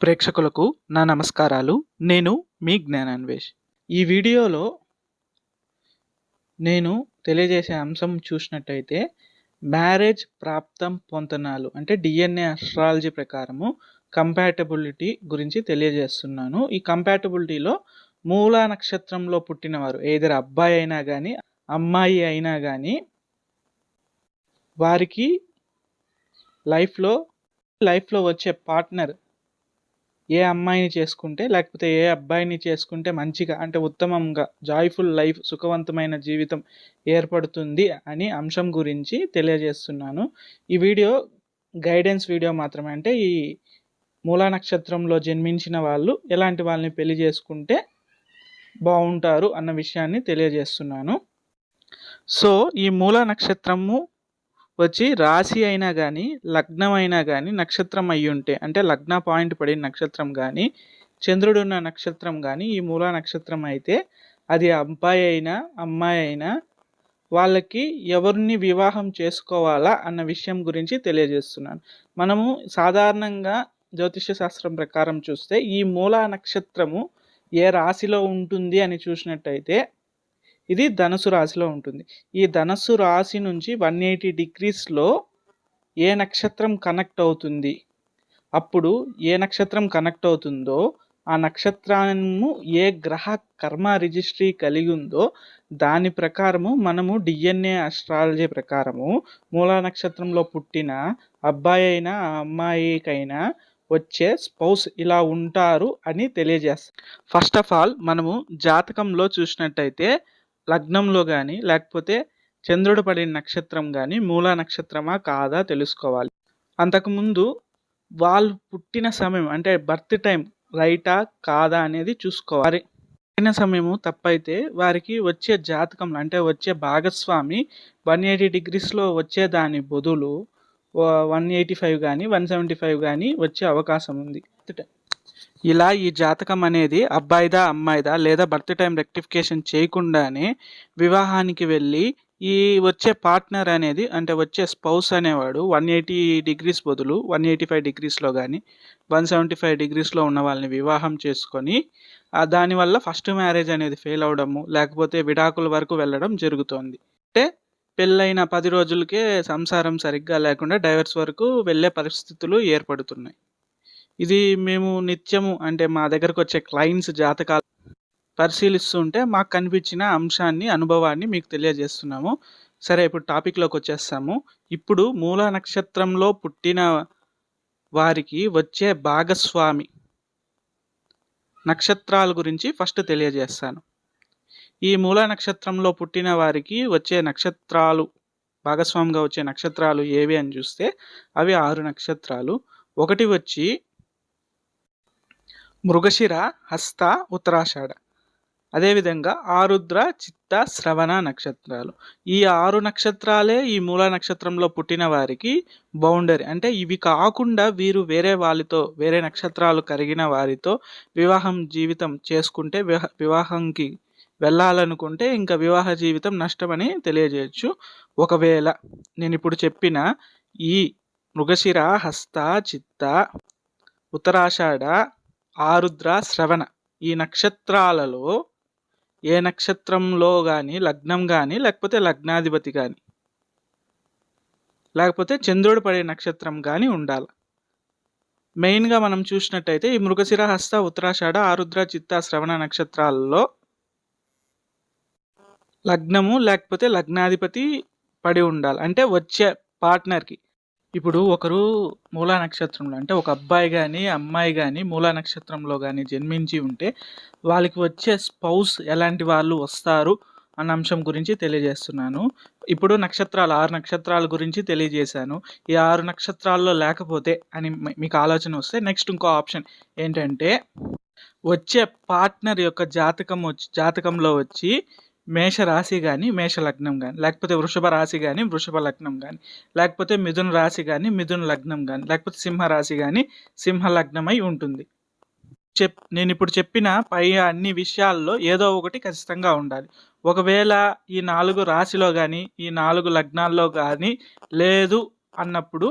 ప్రేక్షకులకు నా నమస్కారాలు. నేను మీ జ్ఞానాన్వేష్. ఈ వీడియోలో నేను తెలియజేసే అంశం చూసినట్టయితే మ్యారేజ్ ప్రాప్తం పొంతనాలు అంటే డిఎన్ఏ అస్ట్రాలజీ ప్రకారము కంపాటబిలిటీ గురించి తెలియజేస్తున్నాను. ఈ కంపాటబిలిటీలో మూల నక్షత్రంలో పుట్టినవారు ఏదైనా అబ్బాయి అయినా కానీ అమ్మాయి అయినా కానీ వారికి లైఫ్లో లైఫ్లో వచ్చే పార్ట్నర్ ఏ అమ్మాయిని చేసుకుంటే లేకపోతే ఏ అబ్బాయిని చేసుకుంటే మంచిగా అంటే ఉత్తమంగా జాయ్ఫుల్ లైఫ్ సుఖవంతమైన జీవితం ఏర్పడుతుంది అని అంశం గురించి తెలియజేస్తున్నాను. ఈ వీడియో గైడెన్స్ వీడియో మాత్రమే. అంటే ఈ మూలా నక్షత్రంలో జన్మించిన వాళ్ళు ఎలాంటి వాళ్ళని పెళ్ళి చేసుకుంటే బాగుంటారు అన్న విషయాన్ని తెలియజేస్తున్నాను. సో ఈ మూలా నక్షత్రము వచ్చి రాశి అయినా కానీ లగ్నం అయినా కానీ నక్షత్రం అయి ఉంటే అంటే లగ్న పాయింట్ పడిన నక్షత్రం కానీ చంద్రుడు ఉన్న నక్షత్రం కానీ ఈ మూలా నక్షత్రం అయితే అది అబ్బాయి అయినా అమ్మాయి అయినా వాళ్ళకి ఎవరిని వివాహం చేసుకోవాలా అన్న విషయం గురించి తెలియజేస్తున్నాను. మనము సాధారణంగా జ్యోతిష్య శాస్త్రం ప్రకారం చూస్తే ఈ మూలా నక్షత్రము ఏ రాశిలో ఉంటుంది అని చూసినట్టయితే ఇది ధనుసు రాశిలో ఉంటుంది. ఈ ధనస్సు రాశి నుంచి వన్ ఎయిటీ డిగ్రీస్లో ఏ నక్షత్రం కనెక్ట్ అవుతుంది? అప్పుడు ఏ నక్షత్రం కనెక్ట్ అవుతుందో ఆ నక్షత్రము ఏ గ్రహ కర్మ రిజిస్ట్రీ కలిగి ఉందో దాని ప్రకారము మనము డిఎన్ఏ అస్ట్రాలజీ ప్రకారము మూలా నక్షత్రంలో పుట్టిన అబ్బాయి అయినా అమ్మాయికైనా వచ్చే స్పౌస్ ఇలా ఉంటారు అని తెలియజేస్తారు ఫస్ట్ ఆఫ్ ఆల్ మనము జాతకంలో చూసినట్టయితే లగ్నంలో కానీ లేకపోతే చంద్రుడు పడిన నక్షత్రం కానీ మూలా నక్షత్రమా కాదా తెలుసుకోవాలి. అంతకుముందు వాళ్ళు పుట్టిన సమయం అంటే బర్త్ టైం రైటా కాదా అనేది చూసుకోవాలి. పుట్టిన సమయము తప్పైతే వారికి వచ్చే జాతకంలో అంటే వచ్చే భాగస్వామి వన్ ఎయిటీ డిగ్రీస్లో వచ్చే దాని బదులు వన్ ఎయిటీ ఫైవ్ కానీ వన్ సెవెంటీ ఫైవ్ కానీ వచ్చే అవకాశం ఉంది. ఇలా ఈ జాతకం అనేది అబ్బాయిదా అమ్మాయిదా లేదా బర్త్ టైం రెక్టిఫికేషన్ చేయకుండానే వివాహానికి వెళ్ళి ఈ వచ్చే పార్ట్నర్ అనేది అంటే వచ్చే స్పౌస్ అనేవాడు వన్ ఎయిటీ డిగ్రీస్ బదులు వన్ ఎయిటీ ఫైవ్ డిగ్రీస్లో కానీ వన్ సెవెంటీ ఫైవ్ డిగ్రీస్లో ఉన్న వాళ్ళని వివాహం చేసుకొని దానివల్ల ఫస్ట్ మ్యారేజ్ అనేది ఫెయిల్ అవడము లేకపోతే విడాకుల వరకు వెళ్ళడం జరుగుతోంది. అంటే పెళ్ళైన పది రోజులకే సంసారం సరిగ్గా లేకుండా డైవర్స్ వరకు వెళ్ళే పరిస్థితులు ఏర్పడుతున్నాయి. ఇది మేము నిత్యము అంటే మా దగ్గరకు వచ్చే క్లయింట్స్ జాతకాలు పరిశీలిస్తుంటే మాకు కనిపించిన అంశాన్ని అనుభవాన్ని మీకు తెలియజేస్తున్నాము. సరే ఇప్పుడు టాపిక్లోకి వచ్చేస్తాము. ఇప్పుడు మూల నక్షత్రంలో పుట్టిన వారికి వచ్చే భాగస్వామి నక్షత్రాల గురించి ఫస్ట్ తెలియజేస్తాను. ఈ మూల నక్షత్రంలో పుట్టిన వారికి వచ్చే నక్షత్రాలు భాగస్వామిగా వచ్చే నక్షత్రాలు ఏవి అని చూస్తే అవి ఆరు నక్షత్రాలు. ఒకటి వచ్చి మృగశిర హస్త ఉత్తరాషాఢ. అదేవిధంగా ఆరుద్ర చిత్త శ్రవణ నక్షత్రాలు. ఈ ఆరు నక్షత్రాలే ఈ మూల నక్షత్రంలో పుట్టిన వారికి బౌండరీ. అంటే ఇవి కాకుండా వీరు వేరే వాళ్ళతో వేరే నక్షత్రాలు కరిగిన వారితో వివాహం జీవితం చేసుకుంటే వివాహంకి వెళ్ళాలనుకుంటే ఇంకా వివాహ జీవితం నష్టమని తెలియజేయచ్చు. ఒకవేళ నేను ఇప్పుడు చెప్పిన ఈ మృగశిర హస్త చిత్త ఉత్తరాషాఢ ఆరుద్ర శ్రవణ. ఈ నక్షత్రాలలో ఏ నక్షత్రంలో కానీ లగ్నం కానీ లేకపోతే లగ్నాధిపతి కానీ లేకపోతే చంద్రుడు పడే నక్షత్రం కానీ ఉండాలి. మెయిన్గా మనం చూసినట్టయితే ఈ మృగశిర హస్త ఉత్తరాషాఢ ఆరుద్ర చిత్త శ్రవణ నక్షత్రాలలో లగ్నము లేకపోతే లగ్నాధిపతి పడి ఉండాలి. అంటే వచ్చే పార్ట్నర్కి ఇప్పుడు ఒకరు మూలా నక్షత్రంలో అంటే ఒక అబ్బాయి కానీ అమ్మాయి కానీ మూలా నక్షత్రంలో కానీ జన్మించి ఉంటే వాళ్ళకి వచ్చే స్పౌస్ ఎలాంటి వాళ్ళు వస్తారు అన్న అంశం గురించి తెలియజేస్తున్నాను. ఇప్పుడు నక్షత్రాలు ఆరు నక్షత్రాల గురించి తెలియజేశాను. ఈ ఆరు నక్షత్రాల్లో లేకపోతే అని మీకు ఆలోచన వస్తే నెక్స్ట్ ఇంకో ఆప్షన్ ఏంటంటే వచ్చే పార్ట్నర్ యొక్క జాతకం వచ్చి జాతకంలో వచ్చి మేష రాశి కానీ మేష లగ్నం కానీ లేకపోతే వృషభ రాశి కానీ వృషభ లగ్నం కానీ లేకపోతే మిథున రాశి కానీ మిథున లగ్నం కానీ లేకపోతే సింహ రాశి కానీ సింహ లగ్నమై ఉంటుంది. చెప్ నేను ఇప్పుడు చెప్పిన పై అన్ని విషయాల్లో ఏదో ఒకటి ఖచ్చితంగా ఉండాలి. ఒకవేళ ఈ నాలుగు రాశిలో కానీ ఈ నాలుగు లగ్నాల్లో కానీ లేదు అన్నప్పుడు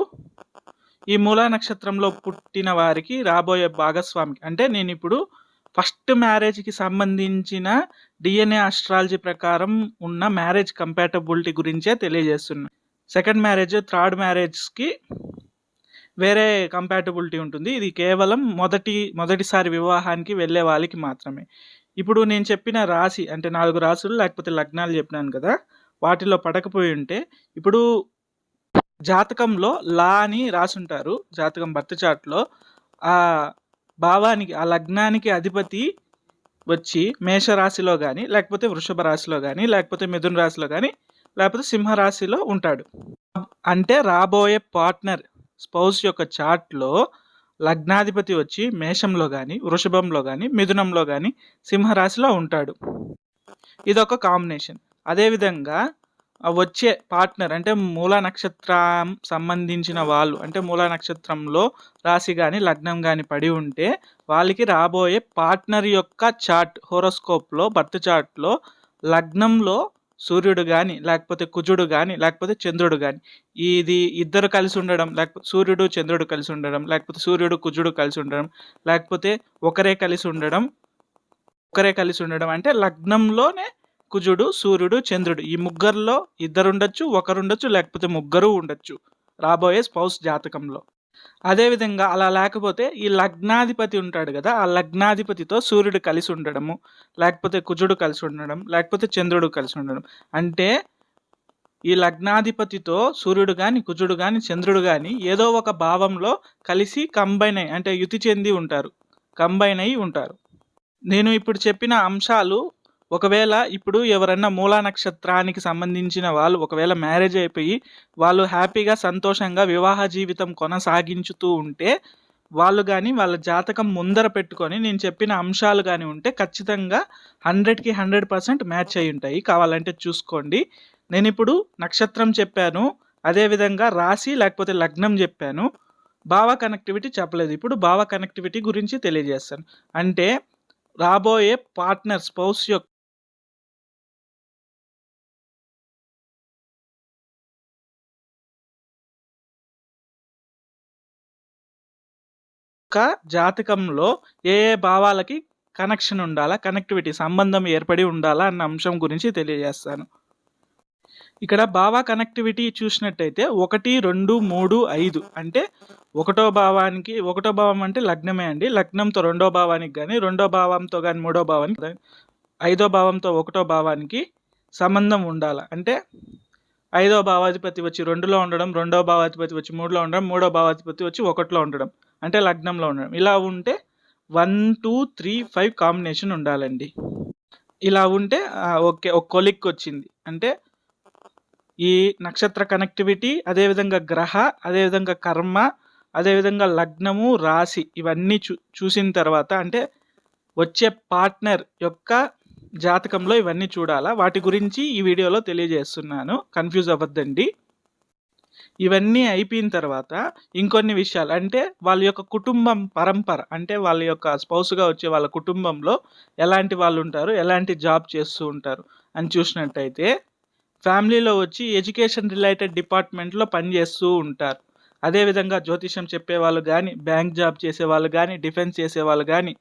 ఈ మూలా నక్షత్రంలో పుట్టిన వారికి రాబోయే భాగస్వామి అంటే నేను ఇప్పుడు ఫస్ట్ మ్యారేజ్కి సంబంధించిన డిఎన్ఏ అస్ట్రాలజీ ప్రకారం ఉన్న మ్యారేజ్ కంపాటబిలిటీ గురించే తెలియజేస్తున్నా. సెకండ్ మ్యారేజ్ థర్డ్ మ్యారేజ్కి వేరే కంపాటబిలిటీ ఉంటుంది. ఇది కేవలం మొదటి మొదటిసారి వివాహానికి వెళ్ళే వాళ్ళకి మాత్రమే. ఇప్పుడు నేను చెప్పిన రాశి అంటే నాలుగు రాసులు లేకపోతే లగ్నాలు చెప్పినాను కదా వాటిలో పడకపోయి ఉంటే ఇప్పుడు జాతకంలో లా అని రాసుంటారు జాతకం బర్త్ చాట్లో ఆ భావానికి ఆ లగ్నానికి అధిపతి వచ్చి మేషరాశిలో కానీ లేకపోతే వృషభ రాశిలో కానీ లేకపోతే మిథున రాశిలో కానీ లేకపోతే సింహరాశిలో ఉంటాడు. అంటే రాబోయే పార్ట్నర్ స్పౌస్ యొక్క చార్ట్లో లగ్నాధిపతి వచ్చి మేషంలో కానీ వృషభంలో కానీ మిథునంలో కానీ సింహరాశిలో ఉంటాడు. ఇదొక కాంబినేషన్. అదేవిధంగా వచ్చే పార్ట్నర్ అంటే మూల నక్షత్రం సంబంధించిన వాళ్ళు అంటే మూల నక్షత్రంలో రాశి కానీ లగ్నం కానీ పడి ఉంటే వాళ్ళకి రాబోయే పార్ట్నర్ యొక్క చార్ట్ హోరోస్కోప్లో బర్త్ చార్ట్లో లగ్నంలో సూర్యుడు కానీ లేకపోతే కుజుడు కానీ లేకపోతే చంద్రుడు కానీ ఇది ఇద్దరు కలిసి ఉండడం లేకపోతే సూర్యుడు చంద్రుడు కలిసి ఉండడం లేకపోతే సూర్యుడు కుజుడు కలిసి ఉండడం లేకపోతే ఒకరే కలిసి ఉండడం ఒకరే కలిసి ఉండడం అంటే లగ్నంలోనే కుజుడు సూర్యుడు చంద్రుడు. ఈ ముగ్గురులో ఇద్దరు ఒకరుండొచ్చు ఒకరు లేకపోతే ముగ్గురు ఉండొచ్చు రాబోయే స్పౌస్ జాతకంలో. అదేవిధంగా అలా లేకపోతే ఈ లగ్నాధిపతి ఉంటాడు కదా ఆ లగ్నాధిపతితో సూర్యుడు కలిసి ఉండడము లేకపోతే కుజుడు కలిసి ఉండడం లేకపోతే చంద్రుడు కలిసి ఉండడం. అంటే ఈ లగ్నాధిపతితో సూర్యుడు కానీ కుజుడు కానీ చంద్రుడు కానీ ఏదో ఒక భావంలో కలిసి కంబైన్ అయ్యి అంటే యుతి చెంది ఉంటారు. కంబైన్ అయి ఉంటారు. నేను ఇప్పుడు చెప్పిన అంశాలు ఒకవేళ ఇప్పుడు ఎవరన్నా మూలా నక్షత్రానికి సంబంధించిన వాళ్ళు ఒకవేళ మ్యారేజ్ అయిపోయి వాళ్ళు హ్యాపీగా సంతోషంగా వివాహ జీవితం కొనసాగించుతూ ఉంటే వాళ్ళు కానీ వాళ్ళ జాతకం ముందర పెట్టుకొని నేను చెప్పిన అంశాలు కానీ ఉంటే ఖచ్చితంగా హండ్రెడ్కి హండ్రెడ్ పర్సెంట్ మ్యాచ్ అయి ఉంటాయి. కావాలంటే చూసుకోండి. నేను ఇప్పుడు నక్షత్రం చెప్పాను. అదేవిధంగా రాశి లేకపోతే లగ్నం చెప్పాను. భావ కనెక్టివిటీ చెప్పలేదు. ఇప్పుడు భావ కనెక్టివిటీ గురించి తెలియజేస్తాను. అంటే రాబోయే పార్ట్నర్ స్పౌస్ యొక్క యొక్క జాతకంలో ఏ ఏ భావాలకి కనెక్షన్ ఉండాలా కనెక్టివిటీ సంబంధం ఏర్పడి ఉండాలా అన్న అంశం గురించి తెలియజేస్తాను. ఇక్కడ భావ కనెక్టివిటీ చూసినట్టయితే ఒకటి రెండు మూడు ఐదు అంటే ఒకటో భావానికి ఒకటో భావం అంటే లగ్నమే అండి. లగ్నంతో రెండో భావానికి కానీ రెండో భావంతో కానీ మూడో భావానికి ఐదో భావంతో ఒకటో భావానికి సంబంధం ఉండాలి అంటే ఐదో భావాధిపతి వచ్చి రెండులో ఉండడం రెండో భావాధిపతి వచ్చి మూడులో ఉండడం మూడో భావాధిపతి వచ్చి ఒకటిలో ఉండడం. అంటే లగ్నంలో ఉండడం. ఇలా ఉంటే one two three five combination ఉండాలండి. ఇలా ఉంటే ఓకే ఒక కొలిక్ వచ్చింది. అంటే ఈ నక్షత్ర కనెక్టివిటీ అదేవిధంగా గ్రహ అదేవిధంగా కర్మ అదేవిధంగా లగ్నము రాశి ఇవన్నీ చూ చూసిన తర్వాత అంటే వచ్చే పార్ట్నర్ యొక్క జాతకంలో ఇవన్నీ చూడాలా? వాటి గురించి ఈ వీడియోలో తెలియజేస్తున్నాను. కన్ఫ్యూజ్ అవ్వద్దండి. ఇవన్నీ అయిపోయిన తర్వాత ఇంకొన్ని విషయాలు. అంటే వాళ్ళ యొక్క కుటుంబం పరంపర అంటే వాళ్ళ యొక్క స్పౌస్గా వచ్చే వాళ్ళ కుటుంబంలో ఎలాంటి వాళ్ళు ఉంటారు ఎలాంటి జాబ్ చేస్తూ ఉంటారు అని చూసినట్టయితే ఫ్యామిలీలో వచ్చి ఎడ్యుకేషన్ రిలేటెడ్ డిపార్ట్మెంట్లో పనిచేస్తూ ఉంటారు. అదేవిధంగా జ్యోతిషం చెప్పేవాళ్ళు కానీ బ్యాంక్ జాబ్ చేసేవాళ్ళు కానీ డిఫెన్స్ చేసేవాళ్ళు కానీ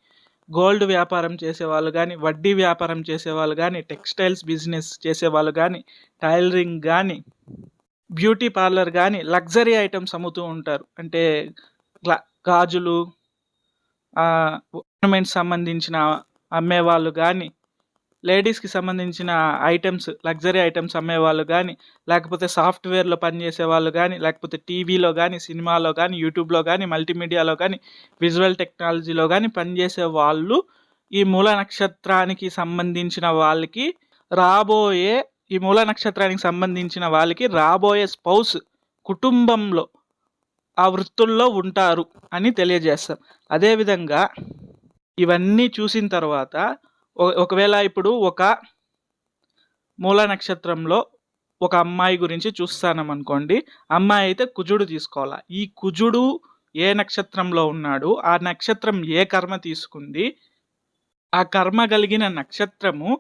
గోల్డ్ వ్యాపారం చేసేవాళ్ళు కానీ వడ్డీ వ్యాపారం చేసేవాళ్ళు కానీ టెక్స్టైల్స్ బిజినెస్ చేసేవాళ్ళు కానీ టైలరింగ్ కానీ బ్యూటీ పార్లర్ కానీ లగ్జరీ ఐటమ్స్ అమ్ముతూ ఉంటారు. అంటే గాజులు ఆర్నమెంట్స్ సంబంధించిన అమ్మేవాళ్ళు కానీ లేడీస్కి సంబంధించిన ఐటమ్స్ లగ్జరీ ఐటమ్స్ అమ్మేవాళ్ళు కానీ లేకపోతే సాఫ్ట్వేర్లో పనిచేసే వాళ్ళు కానీ లేకపోతే టీవీలో కానీ సినిమాలో కానీ యూట్యూబ్లో కానీ మల్టీమీడియాలో కానీ విజువల్ టెక్నాలజీలో కానీ పనిచేసే వాళ్ళు ఈ మూల నక్షత్రానికి సంబంధించిన వాళ్ళకి రాబోయే ఈ మూల నక్షత్రానికి సంబంధించిన వాళ్ళకి రాబోయే స్పౌస్ కుటుంబంలో ఆ వృత్తుల్లో ఉంటారు అని తెలియజేస్తాం. అదేవిధంగా ఇవన్నీ చూసిన తర్వాత ఒకవేళ ఇప్పుడు ఒక మూల నక్షత్రంలో ఒక అమ్మాయి గురించి చూస్తానం అనుకోండి. అమ్మాయి అయితే కుజుడు తీసుకోవాలా? ఈ కుజుడు ఏ నక్షత్రంలో ఉన్నాడు? ఆ నక్షత్రం ఏ కర్మ తీసుకుంది? ఆ కర్మ కలిగిన నక్షత్రము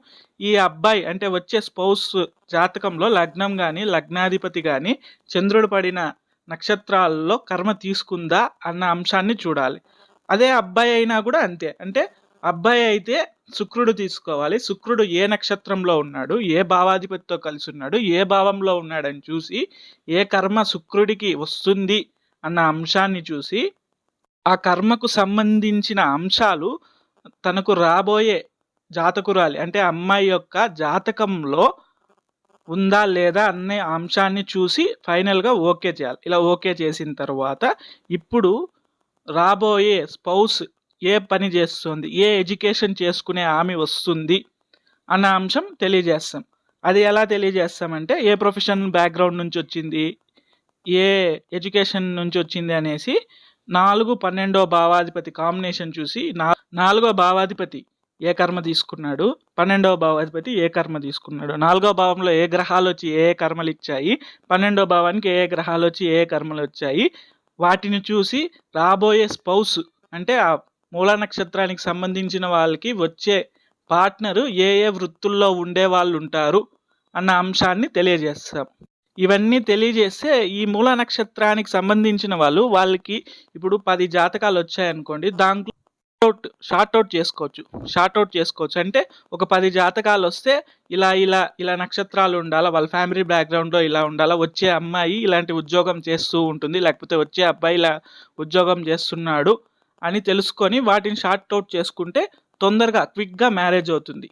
ఈ అబ్బాయి అంటే వచ్చే స్పౌస్ జాతకంలో లగ్నం కానీ లగ్నాధిపతి కానీ చంద్రుడు పడిన నక్షత్రాల్లో కర్మ తీసుకుందా అన్న అంశాన్ని చూడాలి. అదే అబ్బాయి అయినా కూడా అంతే. అంటే అబ్బాయి అయితే శుక్రుడు తీసుకోవాలి. శుక్రుడు ఏ నక్షత్రంలో ఉన్నాడు? ఏ భావాధిపతితో కలిసి ఉన్నాడు? ఏ భావంలో ఉన్నాడని చూసి ఏ కర్మ శుక్రుడికి వస్తుంది అన్న అంశాన్ని చూసి ఆ కర్మకు సంబంధించిన అంశాలు తనకు రాబోయే జాతకురాలి. అంటే అమ్మాయి యొక్క జాతకంలో ఉందా లేదా అనే అంశాన్ని చూసి ఫైనల్గా ఓకే చేయాలి. ఇలా ఓకే చేసిన తర్వాత ఇప్పుడు రాబోయే స్పౌస్ ఏ పని చేస్తుంది? ఏ ఎడ్యుకేషన్ చేసుకునే ఆమె వస్తుంది? అన్న అంశం తెలియజేస్తాం. అది ఎలా తెలియజేస్తామంటే ఏ ప్రొఫెషన్ బ్యాక్గ్రౌండ్ నుంచి వచ్చింది? ఏ ఎడ్యుకేషన్ నుంచి వచ్చింది అనేసి నాలుగు పన్నెండో భావాధిపతి కాంబినేషన్ చూసి నా నాలుగో భావాధిపతి ఏ కర్మ తీసుకున్నాడు? పన్నెండవ భావాధిపతి ఏ కర్మ తీసుకున్నాడు? నాలుగో భావంలో ఏ గ్రహాలు వచ్చి ఏ కర్మలు ఇచ్చాయి? పన్నెండో భావానికి ఏ గ్రహాలు వచ్చి ఏ కర్మలు వచ్చాయి? వాటిని చూసి రాబోయే స్పౌస్ అంటే ఆ మూల నక్షత్రానికి సంబంధించిన వాళ్ళకి వచ్చే పార్ట్నరు ఏ ఏ వృత్తుల్లో ఉండే వాళ్ళు ఉంటారు అన్న అంశాన్ని తెలియజేస్తాం. ఇవన్నీ తెలియజేస్తే ఈ మూల నక్షత్రానికి సంబంధించిన వాళ్ళు వాళ్ళకి ఇప్పుడు పది జాతకాలు వచ్చాయనుకోండి దాంట్లో అవుట్ షార్ట్ అవుట్ చేసుకోవచ్చు. షార్ట్ అవుట్ చేసుకోవచ్చు. అంటే ఒక పది జాతకాలు వస్తే ఇలా ఇలా ఇలా నక్షత్రాలు ఉండాలా వాళ్ళ ఫ్యామిలీ బ్యాక్గ్రౌండ్లో ఇలా ఉండాలా వచ్చే అమ్మాయి ఇలాంటి ఉద్యోగం చేస్తూ ఉంటుంది లేకపోతే వచ్చే అబ్బాయి ఇలా ఉద్యోగం చేస్తున్నాడు అని తెలుసుకొని వాటిని షార్ట్ అవుట్ చేసుకుంటే తొందరగా క్విక్గా మ్యారేజ్ అవుతుంది.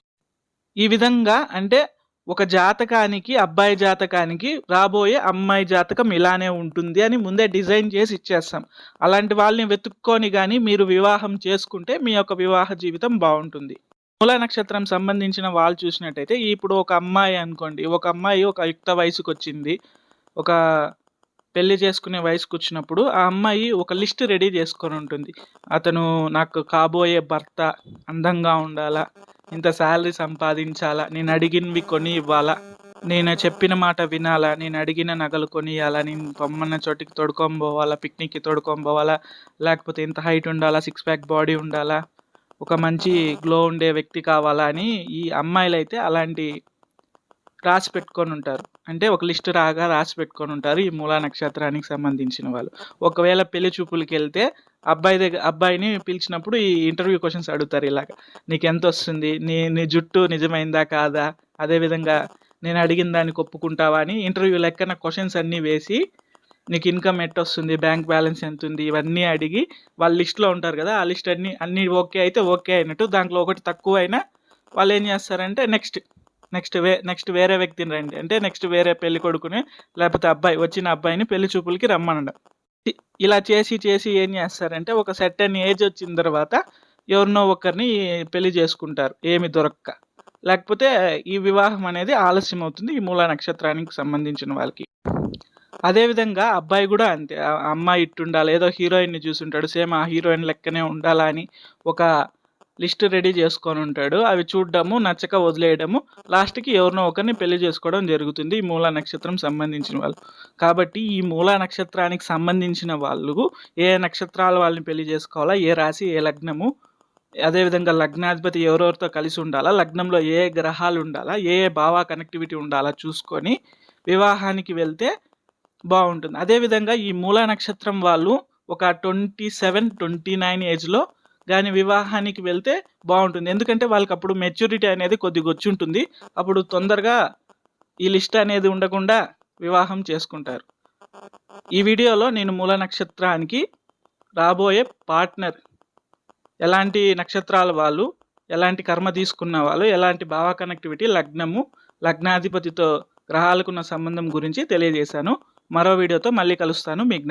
ఈ విధంగా అంటే ఒక జాతకానికి అబ్బాయి జాతకానికి రాబోయే అమ్మాయి జాతకం ఇలానే ఉంటుంది అని ముందే డిజైన్ చేసి ఇచ్చేస్తాం. అలాంటి వాళ్ళని వెతుక్కొని కానీ మీరు వివాహం చేసుకుంటే మీ యొక్క వివాహ జీవితం బాగుంటుంది. మూల నక్షత్రం సంబంధించిన వాళ్ళు చూసినట్టయితే ఇప్పుడు ఒక అమ్మాయి అనుకోండి ఒక అమ్మాయి ఒక యుక్త వయసుకు వచ్చింది ఒక పెళ్ళి చేసుకునే వయసుకు వచ్చినప్పుడు ఆ అమ్మాయి ఒక లిస్ట్ రెడీ చేసుకొని ఉంటుంది. అతను నాకు కాబోయే భర్త అందంగా ఉండాలా ఇంత శాలరీ సంపాదించాలా? నేను అడిగినవి కొని ఇవ్వాలా? నేను చెప్పిన మాట వినాలా? నేను అడిగిన నగలు కొనియాలా నేను పొమ్మన్న చోటికి తొడుకొని పోవాలా? పిక్నిక్కి తొడుకొని పోవాలా? లేకపోతే ఇంత హైట్ ఉండాలా? సిక్స్ ప్యాక్ బాడీ ఉండాలా? ఒక మంచి గ్లో ఉండే వ్యక్తి కావాలా? అని ఈ అమ్మాయిలు అయితే అలాంటి రాసి పెట్టుకొని ఉంటారు. అంటే ఒక లిస్ట్ రాగా రాసి పెట్టుకొని ఉంటారు ఈ మూలా నక్షత్రానికి సంబంధించిన వాళ్ళు. ఒకవేళ పెళ్ళి చూపులకి వెళ్తే అబ్బాయి దగ్గర అబ్బాయిని పిలిచినప్పుడు ఈ ఇంటర్వ్యూ క్వశ్చన్స్ అడుగుతారు ఇలాగ. నీకు ఎంత వస్తుంది? నీ నీ జుట్టు నిజమైందా కాదా? అదేవిధంగా నేను అడిగిన దానికి ఒప్పుకుంటావా అని ఇంటర్వ్యూ లెక్కన క్వశ్చన్స్ అన్నీ వేసి నీకు ఇన్కమ్ ఎట్ వస్తుంది బ్యాంక్ బ్యాలెన్స్ ఎంత ఉంది ఇవన్నీ అడిగి వాళ్ళ లిస్ట్లో ఉంటారు కదా ఆ లిస్ట్ అన్ని అన్నీ ఓకే అయితే ఓకే అయినట్టు దాంట్లో ఒకటి తక్కువ అయినా వాళ్ళు ఏం చేస్తారంటే నెక్స్ట్ నెక్స్ట్ వే నెక్స్ట్ వేరే వ్యక్తిని రండి. అంటే నెక్స్ట్ వేరే పెళ్ళి కొడుకుని లేకపోతే అబ్బాయి వచ్చిన అబ్బాయిని పెళ్ళి చూపులకి రమ్మనడం ఇలా చేసి చేసి ఏం చేస్తారంటే ఒక సెట్ ఏజ్ వచ్చిన తర్వాత ఎవరినో ఒకరిని పెళ్ళి చేసుకుంటారు. ఏమి దొరక్క. లేకపోతే ఈ వివాహం అనేది ఆలస్యం అవుతుంది ఈ మూల నక్షత్రానికి సంబంధించిన వాళ్ళకి. అదేవిధంగా అబ్బాయి కూడా అంతే. అమ్మాయి ఇట్టుండాలి. ఏదో హీరోయిన్ని చూసుంటాడు. సేమ్ ఆ హీరోయిన్ లెక్కనే ఉండాలా అని ఒక లిస్ట్ రెడీ చేసుకొని ఉంటాడు. అవి చూడడము నచ్చక వదిలేయడము. లాస్ట్కి ఎవరినో ఒకరిని పెళ్ళి చేసుకోవడం జరుగుతుంది ఈ మూల నక్షత్రం సంబంధించిన వాళ్ళు. కాబట్టి ఈ మూల నక్షత్రానికి సంబంధించిన వాళ్ళు ఏ నక్షత్రాల వాళ్ళని పెళ్ళి చేసుకోవాలా ఏ రాశి ఏ లగ్నము? అదేవిధంగా లగ్నాధిపతి ఎవరెవరితో కలిసి ఉండాలా లగ్నంలో ఏ గ్రహాలు ఉండాలా ఏ ఏ భావ కనెక్టివిటీ ఉండాలా చూసుకొని వివాహానికి వెళ్తే బాగుంటుంది. అదేవిధంగా ఈ మూల నక్షత్రం వాళ్ళు ఒక ట్వంటీ సెవెన్ ట్వంటీ నైన్ ఏజ్లో కానీ వివాహానికి వెళ్తే బాగుంటుంది. ఎందుకంటే వాళ్ళకి అప్పుడు మెచ్యూరిటీ అనేది కొద్దిగా వచ్చి ఉంటుంది అప్పుడు తొందరగా ఈ లిస్ట్ అనేది ఉండకుండా వివాహం చేసుకుంటారు. ఈ వీడియోలో నేను మూల నక్షత్రానికి రాబోయే పార్ట్నర్ ఎలాంటి నక్షత్రాల వాళ్ళు ఎలాంటి కర్మ తీసుకున్న వాళ్ళు ఎలాంటి భావ కనెక్టివిటీ లగ్నము లగ్నాధిపతితో గ్రహాలకున్న సంబంధం గురించి తెలియజేశాను. మరో వీడియోతో మళ్ళీ కలుస్తాను. మీ